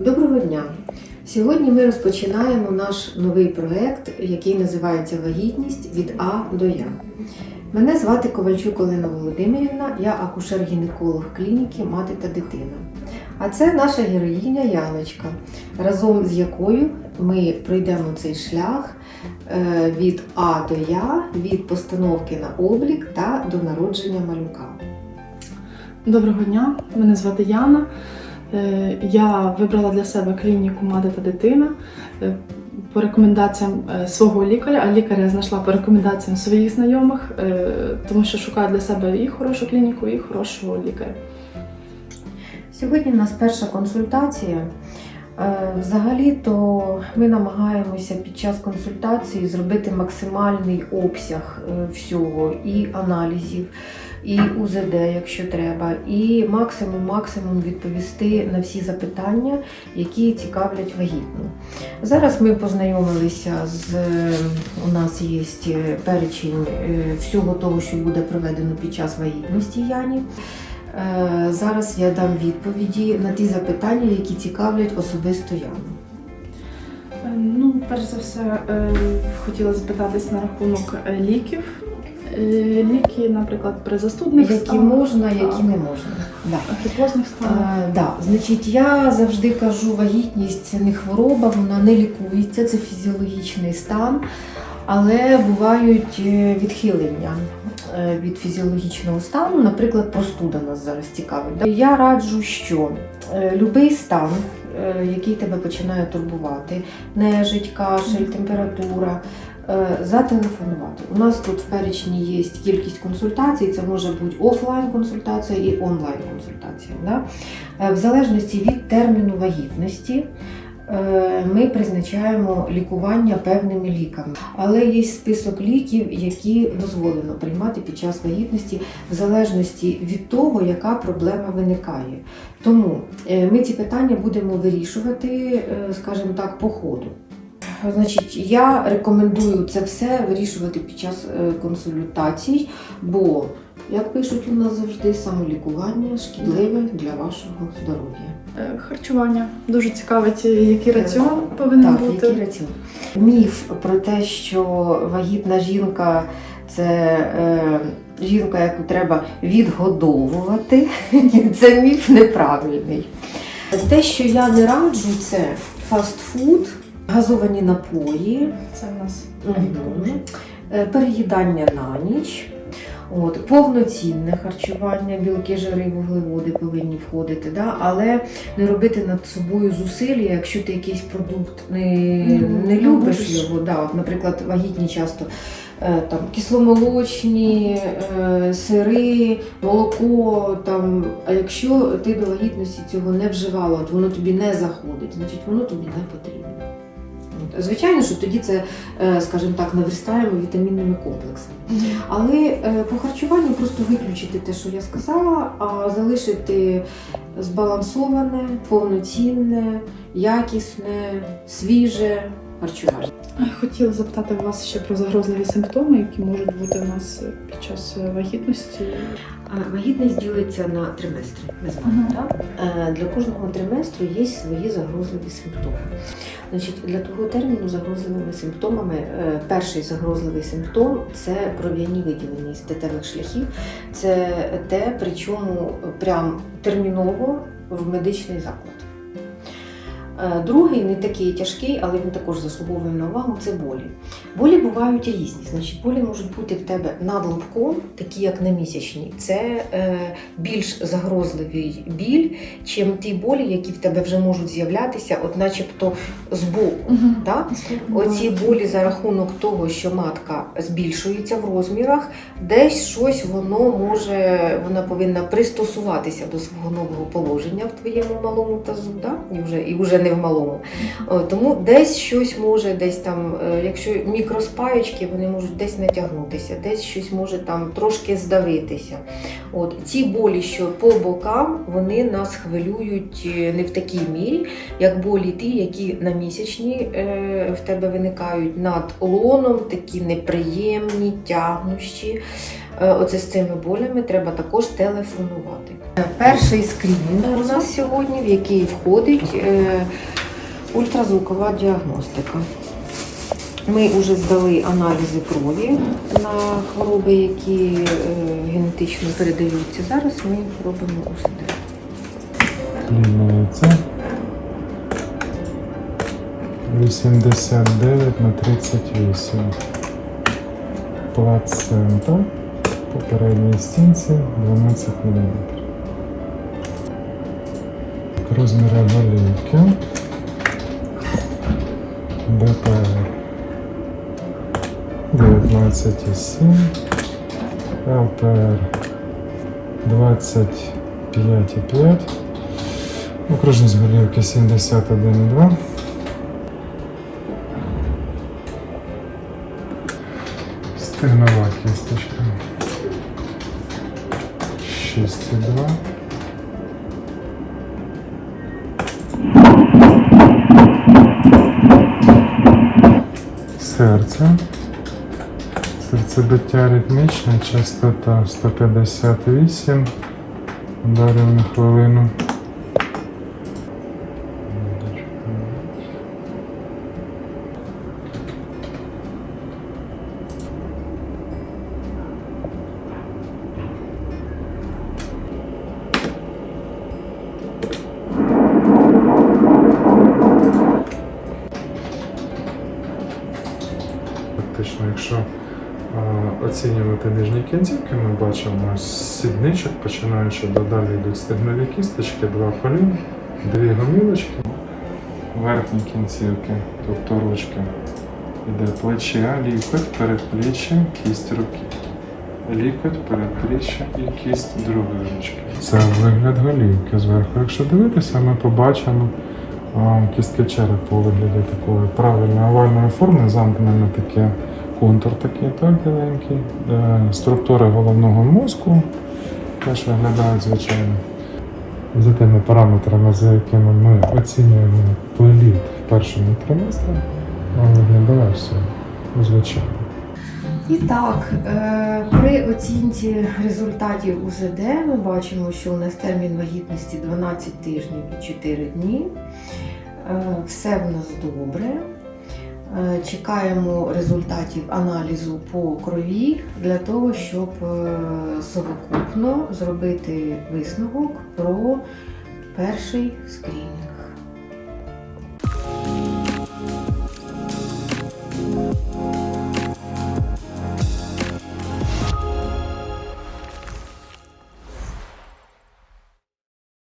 Доброго дня! Сьогодні ми розпочинаємо наш новий проект, який називається Вагітність від А до Я. Мене звати Ковальчук Олена Володимирівна, я акушер-гінеколог клініки Мати та дитина. А це наша героїня Яночка, разом з якою ми пройдемо цей шлях е, від А до Я, від постановки на облік та до народження малюка. Доброго дня, мене звати Яна. Е, Я вибрала для себе клініку Мати та дитина е, по рекомендаціям е, свого лікаря, а лікаря я знайшла по рекомендаціям своїх знайомих, тому що шукаю для себе і хорошу клініку, і хорошого лікаря. Сьогодні в нас перша консультація. Взагалі-то ми намагаємося під час консультації зробити максимальний обсяг всього і аналізів, і УЗД, якщо треба, і максимум максимум відповісти на всі запитання, які цікавлять вагітну. Зараз ми познайомилися з у нас є перечень е, всього того, що буде проведено під час вагітності Яні. Е, Зараз я дам відповіді на ті запитання, які цікавлять особисто Яну. Е, Ну, перш за все, хотіла запитатись на рахунок ліків. Е, Ліки, наприклад, при застудних Які станах, можна, які не можна. Да. станах. Е, да. Значить, я завжди кажу, вагітність це не хвороба, вона не лікується, це фізіологічний стан, але бувають е, відхилення від фізіологічного стану, наприклад, простуда нас зараз цікавить. Я раджу, що любий стан, який тебе починає турбувати, нежить, кашель, температура. Е, Зателефонувати. У нас тут в перечні є кількість консультацій, це може бути офлайн консультація і онлайн консультація. Да? Е, В залежності від терміну вагітності е, ми призначаємо лікування певними ліками. Але є список ліків, які дозволено приймати під час вагітності, в залежності від того, яка проблема виникає. Тому ми ці питання будемо вирішувати, скажімо так, по ходу. Значить, я рекомендую це все вирішувати під час е, консультацій, бо, як пишуть у нас завжди, самолікування шкідливе для вашого здоров'я. Е, Харчування. Дуже цікавить, е, який раціон повинен Так, бути. який раціон? Міф про те, що вагітна жінка це е, жінка, яку треба відгодовувати, це міф неправильний. Те, що я не раджу, це фастфуд, газовані напої, Це в нас. Е, переїдання на ніч. От, повноцінне харчування, білки, жири, вуглеводи повинні входити, да? але не робити над собою зусилля, якщо ти якийсь продукт не, не Не любиш любиш. його. Да? От, наприклад, вагітні часто е, там, кисломолочні, е, сири, молоко. Там, а якщо ти до вагітності цього не вживала, от воно тобі не заходить, значить воно тобі не потрібно. Звичайно, що тоді це, е, скажімо так, наверстаємо вітамінними комплексами. Але е, по харчуванню просто виключити те, що я сказала, а залишити збалансоване, повноцінне, якісне, свіже харчування. Хотіла запитати вас ще про загрозливі симптоми, які можуть бути у нас під час вагітності. Вагітність ділиться на триместри. Ми знаємо, Мгм. так? Е, Для кожного триместру є свої загрозливі симптоми. Значить, для того терміну загрозливими симптомами е, перший загрозливий симптом це кров'яні виділення з статевих шляхів. Це те, причому прям терміново в медичний заклад. Е, Другий не такий тяжкий, але він також заслуговує на увагу. Це болі. Болі бувають різні. Значить, болі можуть бути в тебе над лобком, такі як на місячні. Це е, більш загрозливий біль, чим ті болі, які в тебе вже можуть з'являтися, от начебто збоку. Да? Оці болі за рахунок того, що матка збільшується в розмірах, десь щось воно може, вона повинна пристосуватися до свого нового положення в твоєму малому тазу, да? і, вже, і вже не в малому. Тому десь щось може, десь там, е, якщо мікроспаєчки, вони можуть десь натягнутися, десь щось може там трошки здавитися. От ці болі, що по бокам, вони нас хвилюють е, не в такій мірі, як болі ті, які на місячні е, в тебе виникають над лоном, такі неприємні, тягнущі. Е, оце з цими болями, треба також телефонувати. Е, Перший скринінг у нас сьогодні, в який входить е, ультразвукова діагностика. Ми вже здали аналізи крові на хвороби, які е, генетично передаються. Зараз ми робимо УЗД. Лінується. 89 на 38. Плацента. По передній стінці 12 мм. Розміри голівки. БПР 19,7. ЛПР 25,5. Окружність голівки 71,2. Стегнова кісточка. 6,2. Серце. Серцебиття ритмічне, частота 158 ударів на хвилину. Якщо а, оцінювати нижні кінцівки, ми бачимо сідничок, починаючи до далі йдуть стегнові кісточки, два коліна, дві гомілочки, верхні кінцівки, тобто ручки. Іде плече, лікоть, передпліччя, кість руки. Лікоть, передпліччя і кість другої ручки. Це вигляд голівки зверху. Якщо дивитися, ми побачимо кістки черепу у вигляді такої правильної овальної форми, замкнене таке контур такий, так, біленький. Е, Структури головного мозку теж виглядають звичайно. За тими параметрами, за якими ми оцінюємо політ в першому триместрі, виглядає все звичайно. І так, е, при оцінці результатів УЗД ми бачимо, що у нас термін вагітності 12 тижнів і 4 дні. Е, Все в нас добре. Е, Чекаємо результатів аналізу по крові для того, щоб е, совокупно зробити висновок про перший скринінг.